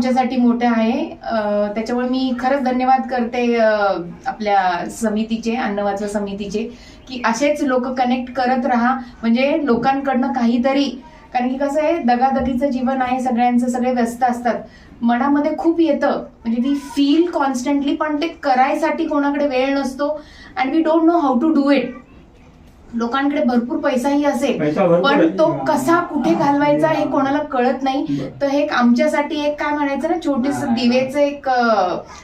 आमच्यासाठी मोठं आहे. त्याच्यामुळे मी खरंच धन्यवाद करते आपल्या समितीचे अन्नवाचवा समितीचे की असेच लोक कनेक्ट करत राहा. म्हणजे लोकांकडनं काहीतरी कारण की कसं आहे दगादगीचं जीवन आहे सगळ्यांचं सगळे व्यस्त असतात. मनामध्ये खूप येतं. म्हणजे वी फील कॉन्स्टंटली पण ते करायसाठी कोणाकडे वेळ नसतो. And we don't know how to do it लोकांकडे भरपूर पैसाही असेल पण. तो कसा कुठे घालवायचा हे कोणाला कळत नाही. तर हे आमच्यासाठी एक काय म्हणायचं ना छोटेस दिवेचं एक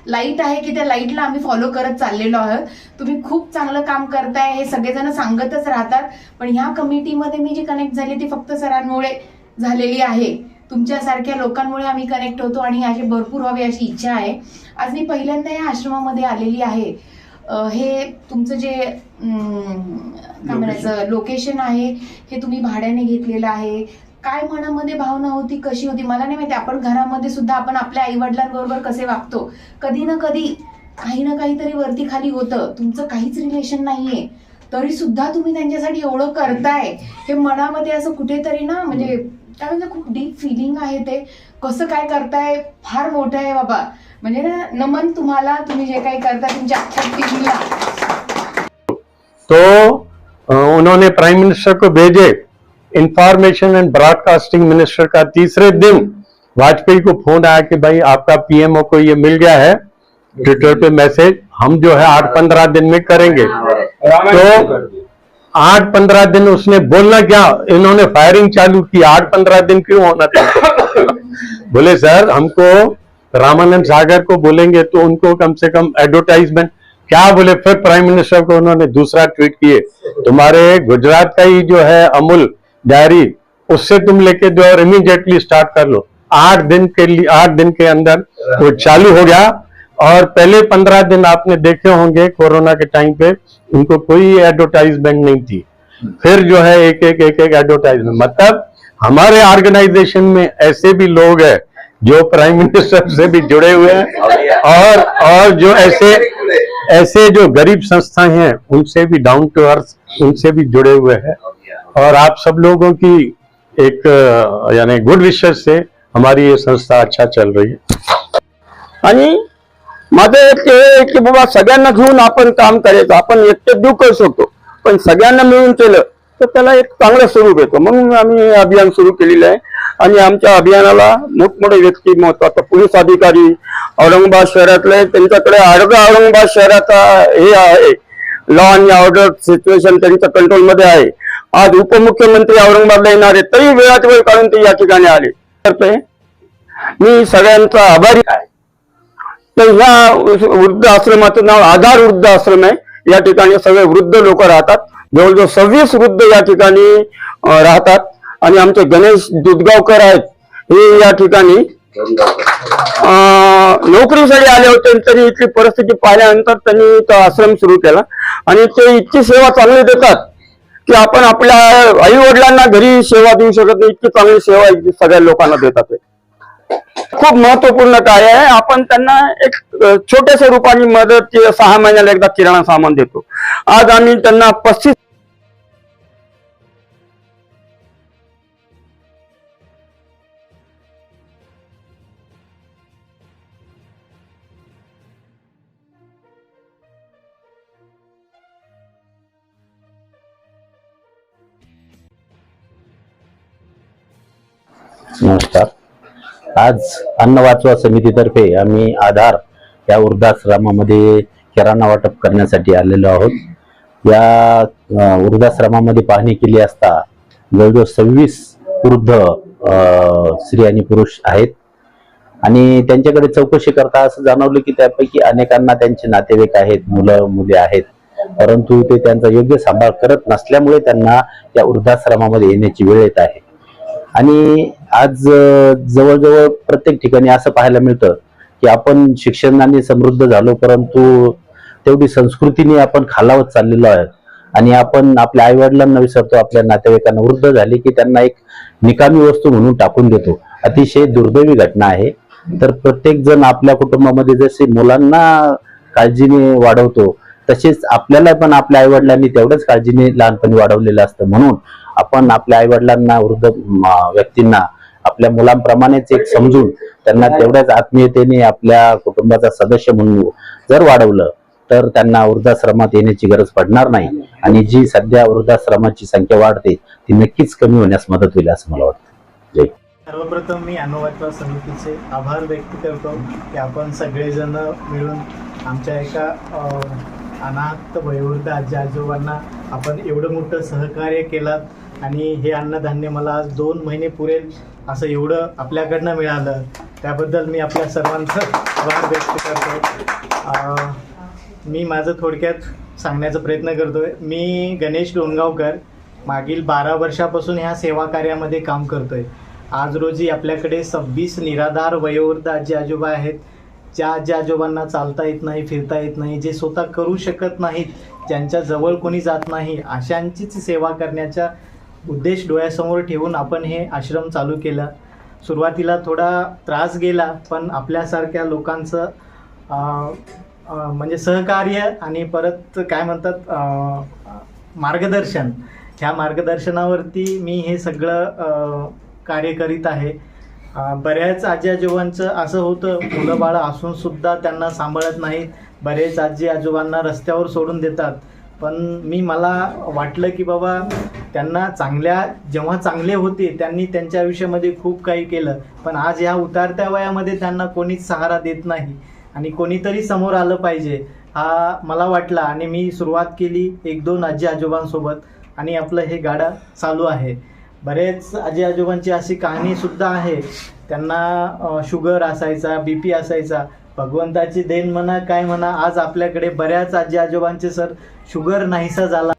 लाइट आहे की त्या लाईटला आम्ही फॉलो करत चाललेलो आहोत. तुम्ही खूप चांगलं काम करताय हे सगळेजण सांगतच राहतात. पण ह्या कमिटीमध्ये मी जी कनेक्ट झाली ती फक्त सरांमुळे झालेली आहे. तुमच्यासारख्या लोकांमुळे आम्ही कनेक्ट होतो आणि असे भरपूर व्हावे अशी इच्छा आहे. आज मी पहिल्यांदा या आश्रमामध्ये आलेली आहे. हे तुमचं जे काय म्हणायचं लोकेशन आहे हे तुम्ही भाड्याने घेतलेलं आहे. काय मनामध्ये भावना होती कशी होती? मला नाही माहिती. आपण घरामध्ये सुद्धा आपण आपल्या आई वडिलांबरोबर कसे वागतो? कधी ना कधी काही ना काहीतरी वरती खाली होतं. तुमचं काहीच रिलेशन नाहीये. तरी सुद्धा तुम्ही त्यांच्यासाठी एवढं करताय. हे मनामध्ये असं कुठेतरी ना म्हणजे काय म्हणजे खूप डीप फिलिंग आहे ते. कसं काय करताय? फार मोठं आहे बाबा. म्हणजे ना नमन तुम्हाला, तुम्ही जे काही करता, तुमच्या अख्ख्या टीमला तो उन्होंने प्राइम मिनिस्टर को भेजे इंफॉर्मेशन एंड ब्रॉडकास्टिंग मिनिस्टर का तीसरे दिन वाजपेयी को फ़ोन आया कि भाई आपका पीएमओ को ये मिल गया है ट्विटर पे मैसेज हम जो है आठ पंद्रह दिन में करेंगे। तो- आठ पंद्रह दिन उसने बोलना क्या? इन्होंने फायरिंग चालू की, आठ पंद्रह दिन क्यों होना था? बोले, सर, हमको रामानंद सागर को बोलेंगे तो उनको कम से कम एडवर्टाइजमेंट क्या बोले? फिर प्राइम मिनिस्टर को उन्होंने दूसरा ट्वीट किए। तुम्हारे गुजरात का ही जो है अमूल डायरी उससे तुम लेके दो और इमीडिएटली स्टार्ट कर लो। आठ दिन के लिए, आठ दिन के अंदर वो चालू हो गया। और पहले पंद्रह दिन आपने देखे होंगे कोरोना के टाइम पे, उनको कोई एडवर्टाइजमेंट नहीं थी। फिर जो है एक एक एक एक एडवर्टाइजमेंट मतलब हमारे ऑर्गेनाइजेशन में ऐसे भी लोग हैं जो प्राइम मिनिस्टर से भी जुड़े हुए हैं और और जो ऐसे ऐसे जो गरीब संस्थाएँ हैं, उनसे भी डाउन टू अर्थ उनसे भी जुड़े हुए हैं। और आप सब लोगों की एक, यानी गुड विशेष से हमारी ये संस्था अच्छा चल रही है। आणि माझं एक हे की बाबा सगळ्यांना घेऊन आपण काम करायचं, आपण एकटे देऊ करू शकतो पण सगळ्यांना मिळून केलं, तर त्याला एक चांगलं स्वरूप येतं म्हणून आम्ही अभियान सुरू केलेलं आहे. आणि आमच्या अभियानाला मोठमोठे व्यक्ती आता पोलीस अधिकारी औरंगाबाद शहरातले त्यांच्याकडे अर्धा औरंगाबाद शहराचा हे आहे. लॉ आणि ऑर्डर सिच्युएशन त्यांच्या कंट्रोलमध्ये आहे. आज उपमुख्यमंत्री औरंगाबादला येणार आहे तरी वेळात वेळ काढून ते या ठिकाणी आले. तर मी सगळ्यांचा आभारी आहे. तर ह्या वृद्ध आश्रमाचं नाव आधार वृद्ध आश्रम आहे. या ठिकाणी सगळे वृद्ध लोक राहतात. जवळजवळ सव्वीस वृद्ध या ठिकाणी राहतात. आणि आमचे गणेश दुधगावकर आहेत हे या ठिकाणी नोकरीसाठी आले होते तरी इथली परिस्थिती पाहिल्यानंतर त्यांनी तो आश्रम सुरू केला. आणि ते इतकी सेवा चांगली देतात की आपण आपल्या आई वडिलांना घरी सेवा देऊ शकत नाही इतकी चांगली सेवा सगळ्या लोकांना देतात खूप महत्त्वपूर्ण कार्य आहे. आपण त्यांना एक छोट्याशा रूपाने मदत सहा महिन्याला एकदा किराणा सामान देतो. आज आम्ही त्यांना पस्तीस नमस्कार. आज अन्न वाचवा समितीतर्फे आम्ही आधार या वृद्धाश्रमामध्ये किराणा वाटप करण्यासाठी आलेलो आहोत. या वृद्धाश्रमामध्ये पाहणी केली असता जवळजवळ सव्वीस वृद्ध स्त्री आणि पुरुष आहेत. आणि त्यांच्याकडे चौकशी करता असं जाणवलं की त्यापैकी अनेकांना त्यांचे नातेवाईक आहेत मुलं मुले आहेत. परंतु ते त्यांचा योग्य सांभाळ करत नसल्यामुळे त्यांना त्या वृद्धाश्रमामध्ये येण्याची वेळ येत आहे. आणि आज जवळजवळ प्रत्येक ठिकाणी असं पाहायला मिळतं की आपण शिक्षणाने समृद्ध झालो परंतु तेवढी संस्कृतीने आपण खालावत चाललेलो आहे आणि आपण आपल्या आईवडिलांना विसरतो आपल्या नातेवाईकांना वृद्ध झाले की त्यांना एक निकामी वस्तू म्हणून टाकून देतो. अतिशय दुर्दैवी घटना आहे. तर प्रत्येक जण आपल्या कुटुंबामध्ये जसे मुलांना काळजीने वाढवतो तसेच आपल्याला पण आपल्या आईवडिलांनी तेवढ्याच काळजीने लहानपणी वाढवलेलं असतं. म्हणून आपण आपल्या आईवडिलांना वृद्ध व्यक्तींना आपल्या मुलांप्रमाणेच एक समजून त्यांना तेवढ्याच आत्मीयतेने आपल्या कुटुंबाचा सदस्य म्हणून जर वाढवलं तर त्यांना वृद्धाश्रमात येण्याची गरज पडणार नाही. आणि जी सध्या वृद्धाश्रमाची संख्या वाढते ती नक्कीच कमी होण्यास मदत होईल असं मला वाटतं. जय सर्वप्रथम मी अनुवादवा समितीचे आभार व्यक्त करतो की आपण सगळेजण मिळून आमच्या एका अनाथ वयोवृद्ध आजी आजोबांना आपण एवढं मोठं सहकार्य केलात आणि हे अन्नधान्य मला आज दोन महिने पुरेल असं एवढं आपल्याकडनं मिळालं. त्याबद्दल मी आपल्या सर्वांचं आभार व्यक्त करतो. मी माझं थोडक्यात सांगण्याचा प्रयत्न करतो आहे मी गणेश डोणगावकर मागील बारा वर्षापासून ह्या सेवा कार्यामध्ये काम करतो आहे आज रोजी आपल्याकडे सव्वीस निराधार वयोवृद्ध आजी आजोबा आहेत. ज्या आजी आजोबांना चालता येत नाही फिरता येत नाही जे स्वतः करू शकत नाहीत ज्यांच्या जवळ कोणी जात नाही अशांचीच सेवा करण्याच्या उद्देश डोळ्यासमोर ठेवून आपण हे आश्रम चालू केलं. सुरुवातीला थोडा त्रास गेला पण आपल्यासारख्या लोकांचं म्हणजे सहकार्य आणि परत काय म्हणतात मार्गदर्शन. ह्या मार्गदर्शनावरती मी हे सगळं कार्य करीत आहे. बऱ्याच आजी आजोबांचं असं होतं मुलं बाळं असूनसुद्धा त्यांना सांभाळत नाहीत. बरेच आजी आजोबांना रस्त्यावर सोडून देतात. पण मी मला वाटलं की बाबा त्यांना चांगल्या जेव्हा चांगले होते त्यांनी त्यांच्या आयुष्यामध्ये खूप काही केलं. पण आज ह्या उतारत्या वयामध्ये त्यांना कोणीच सहारा देत नाही. आणि कोणीतरी समोर आलं पाहिजे हा मला वाटला. आणि मी सुरुवात केली एक दोन आजी आजोबांसोबत. आणि आपलं हे गाडा चालू आहे. बरेच आजी आजोबांची अशी कहाणी सुद्धा आहे. त्यांना शुगर असायचा बी पी असायचा. भगवंताची देण म्हणा काय म्हणा आज आपल्याकडे बऱ्याच आजी आजोबांचे सर शुगर नाहीसा झाला.